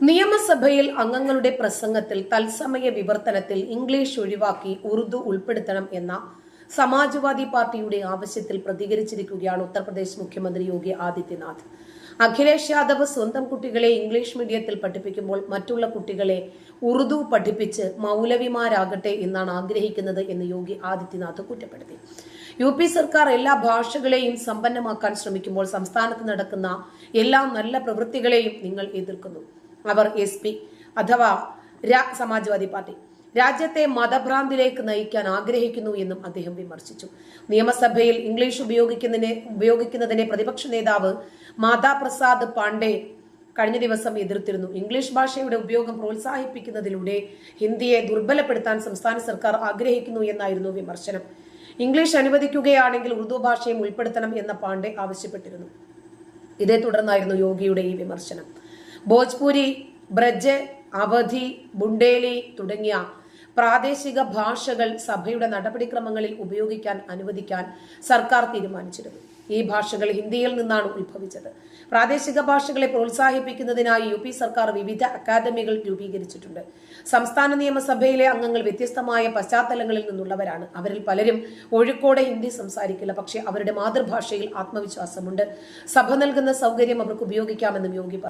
നിയമസഭയിൽ അംഗങ്ങളുടെ പ്രസംഗത്തിൽ തത്സമയ വിവർത്തനത്തിൽ ഇംഗ്ലീഷ് ഒഴിവാക്കി ഉറുദു ഉൾപ്പെടുത്തണം എന്ന സമാജ്വാദി പാർട്ടിയുടെ ആവശ്യത്തിൽ പ്രതികരിച്ചിരിക്കുകയാണ് ഉത്തർപ്രദേശ് മുഖ്യമന്ത്രി യോഗി ആദിത്യനാഥ്. അഖിലേഷ് യാദവ് സ്വന്തം കുട്ടികളെ ഇംഗ്ലീഷ് മീഡിയത്തിൽ പഠിപ്പിക്കുമ്പോൾ മറ്റുള്ള കുട്ടികളെ ഉറുദു പഠിപ്പിച്ച് മൗലവിമാരാകട്ടെ എന്നാണ് ആഗ്രഹിക്കുന്നത് എന്ന് യോഗി ആദിത്യനാഥ് കുറ്റപ്പെടുത്തി. യു പി സർക്കാർ എല്ലാ ഭാഷകളെയും സമ്പന്നമാക്കാൻ ശ്രമിക്കുമ്പോൾ സംസ്ഥാനത്ത് നടക്കുന്ന എല്ലാ നല്ല പ്രവൃത്തികളെയും നിങ്ങൾ എതിർക്കുന്നു. അവർ എസ് പി അഥവാ സമാജ്വാദി പാർട്ടി. രാജ്യത്തെ മതഭ്രാന്തിലേക്ക് നയിക്കാൻ ആഗ്രഹിക്കുന്നു എന്നും അദ്ദേഹം വിമർശിച്ചു. നിയമസഭയിൽ ഇംഗ്ലീഷ് ഉപയോഗിക്കുന്നതിനെ ഉപയോഗിക്കുന്നതിനെ പ്രതിപക്ഷ നേതാവ് മാതാപ്രസാദ് പാണ്ഡെ കഴിഞ്ഞ ദിവസം എതിർത്തിരുന്നു. ഇംഗ്ലീഷ് ഭാഷയുടെ ഉപയോഗം പ്രോത്സാഹിപ്പിക്കുന്നതിലൂടെ ഹിന്ദിയെ ദുർബലപ്പെടുത്താൻ സംസ്ഥാന സർക്കാർ ആഗ്രഹിക്കുന്നു എന്നായിരുന്നു വിമർശനം. ഇംഗ്ലീഷ് അനുവദിക്കുകയാണെങ്കിൽ ഉറുദു ഭാഷയും ഉൾപ്പെടുത്തണം എന്ന പാണ്ഡെ ആവശ്യപ്പെട്ടിരുന്നു. ഇതേ തുടർന്നായിരുന്നു യോഗിയുടെ ഈ വിമർശനം. ഭോജ്പുരി ബ്രജ് അവധി ബുണ്ടേലി തുടങ്ങിയ പ്രാദേശിക ഭാഷകൾ സഭയുടെ നടപടിക്രമങ്ങളിൽ ഉപയോഗിക്കാൻ അനുവദിക്കാൻ സർക്കാർ തീരുമാനിച്ചിരുന്നു. ഈ ഭാഷകൾ ഹിന്ദിയിൽ നിന്നാണ് ഉത്ഭവിച്ചത്. പ്രാദേശിക ഭാഷകളെ പ്രോത്സാഹിപ്പിക്കുന്നതിനായി യു പി സർക്കാർ വിവിധ അക്കാദമികൾ രൂപീകരിച്ചിട്ടുണ്ട്. സംസ്ഥാന നിയമസഭയിലെ അംഗങ്ങൾ വ്യത്യസ്തമായ പശ്ചാത്തലങ്ങളിൽ നിന്നുള്ളവരാണ്. അവരിൽ പലരും ഒഴുക്കോടെ ഹിന്ദി സംസാരിക്കില്ല. പക്ഷേ അവരുടെ മാതൃഭാഷയിൽ ആത്മവിശ്വാസമുണ്ട്. സഭ നൽകുന്ന സൗകര്യം അവർക്ക് ഉപയോഗിക്കാമെന്നും യോഗി